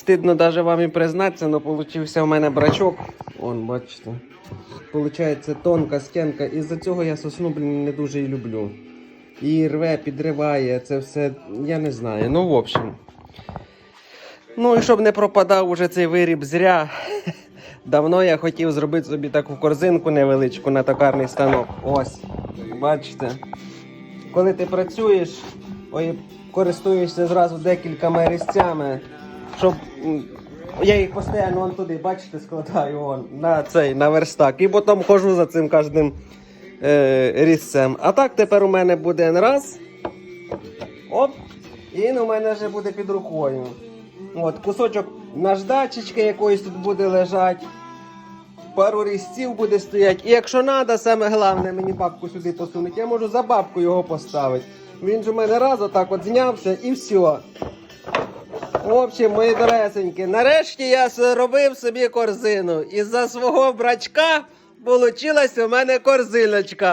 Стидно навіть вам і признатися, але получився у мене брачок. Вон, бачите. Получається тонка стінка. І за цього я сосну, блін, не дуже і люблю. І рве, підриває, це все, я не знаю. Ну, в общем. Ну і щоб не пропадав уже цей виріб зря. Давно я хотів зробити собі таку корзинку невеличку на токарний станок. Ось. Бачите. Коли ти працюєш, ой, користуєшся зразу декількома різцями, щоб. Я їх постійно вон туди, бачите, складаю вон, на цей, на верстак. І потім хожу за цим кожним е, різцем. А так тепер у мене буде раз. Оп! І у мене вже буде під рукою. От, кусочок наждачечки якоїсь тут буде лежати. Пару різців буде стояти. І якщо треба, саме головне мені бабку сюди посунути, я можу за бабку його поставити. Він ж у мене раз отак от знявся і все. В общем, мої доресеньки, нарешті я зробив собі корзину. І за свого брачка получилась у мене корзиночка.